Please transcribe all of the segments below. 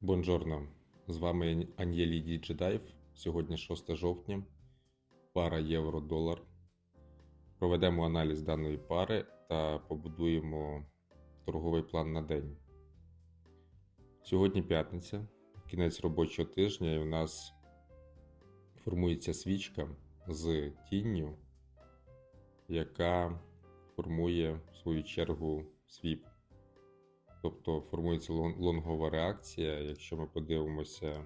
Бонжорно, з вами Ан'єлі Діджедаєв. Сьогодні 6 жовтня, пара євро-долар. Проведемо аналіз даної пари та побудуємо торговий план на день. Сьогодні п'ятниця, кінець робочого тижня, і в нас формується свічка з тінню, яка формує в свою чергу свіп. Тобто формується лонгова реакція. Якщо ми подивимося,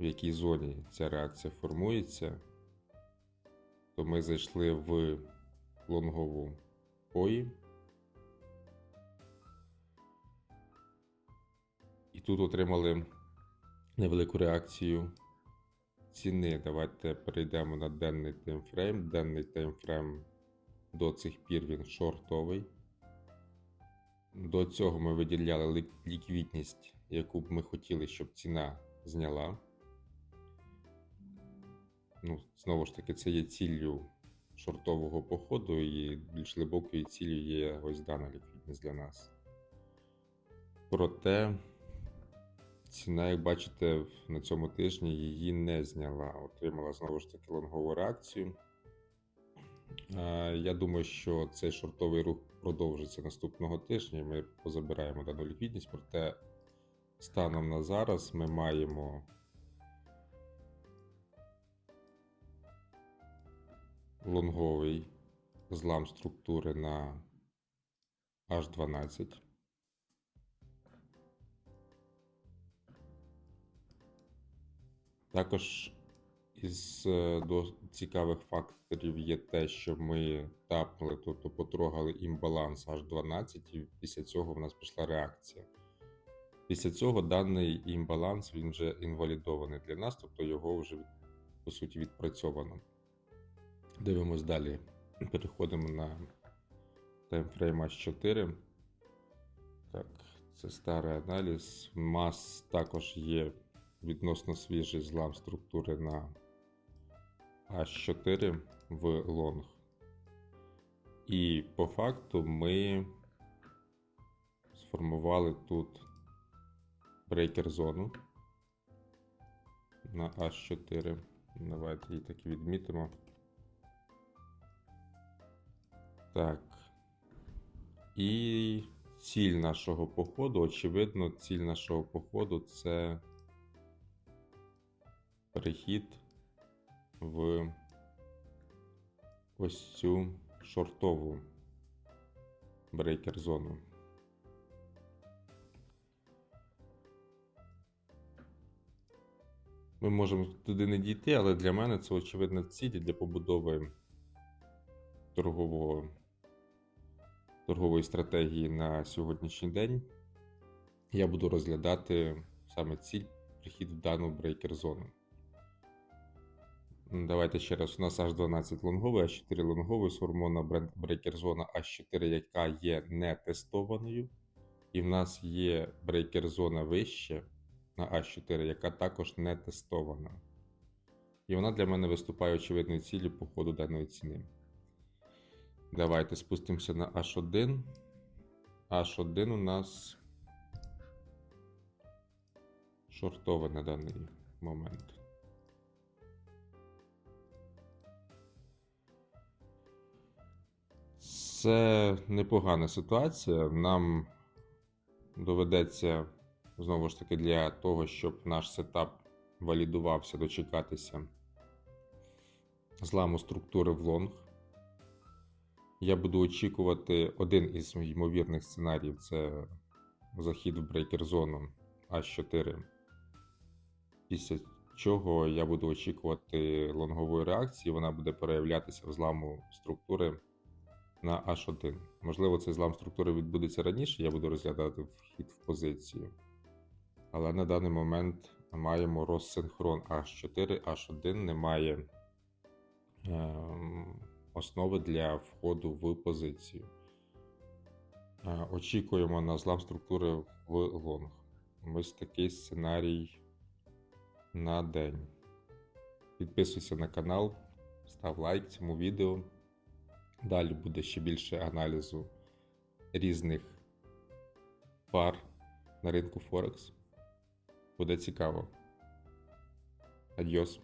в якій зоні ця реакція формується, то ми зайшли в лонгову пої. І тут отримали невелику реакцію ціни. Давайте перейдемо на денний таймфрейм. Денний таймфрейм до цих пір він шортовий. До цього ми виділяли ліквідність, яку б ми хотіли, щоб ціна зняла. Ну, знову ж таки, це є ціллю шортового походу, і більш глибокою ціллю є ось дана ліквідність для нас. Проте ціна, як бачите, на цьому тижні її не зняла. Отримала знову ж таки лонгову реакцію. Е, Я думаю, що цей шортовий рух продовжиться наступного тижня. Ми позабираємо дану ліквідність, проте станом на зараз ми маємо лонговий злам структури на H12. Також із е, до цікавих факторів є те, що ми тапнули, тобто потрогали імбаланс H12, і після цього в нас пішла реакція. Після цього даний імбаланс він вже інвалідований для нас, тобто його вже по суті відпрацьовано. Дивимось далі. Переходимо на таймфрейм H4. Так, це старий аналіз. Мас також є відносно свіжий злам структури на H4 в лонг. І по факту ми сформували тут брейкер зону на H4. Давайте її так і відмітимо. Так. І ціль нашого походу, очевидно, ціль нашого походу це перехід в ось цю шортову брейкер зону. Ми можемо туди не дійти, але для мене це очевидна ціль для побудови торгового, торгової стратегії на сьогоднішній день. Я буду розглядати саме ціль прихід в дану брейкер зону. М, Давайте ще раз. У нас аж 12 лонговий, а 4 лонговий, сформована брейкер зона А4, яка є не тестованою. І в нас є брейкер зона вище на А4, яка також не тестована. І вона для мене виступає очевидною ціллю по ходу даної ціни. Давайте спустимося на H1. H1 у нас шортове на даний момент. Це непогана ситуація. Нам доведеться знову ж таки для того, щоб наш сетап валідувався, дочекатися зламу структури в лонг. Я буду очікувати один із ймовірних сценаріїв це захід в брейкер зону А4. Після чого я буду очікувати лонгової реакції, вона буде проявлятися в зламу структури на H1. Можливо, цей злам структури відбудеться раніше, я буду розглядати вхід в позицію. Але на даний момент маємо розсинхрон H4, H1 немає ем, основи для входу в позицію. Е, Очікуємо на злам структури в лонг. Ось такий сценарій на день. Підписуйся на канал, став лайк цьому відео. Далі буде ще більше аналізу різних пар на ринку Форекс. Буде цікаво. Адьос.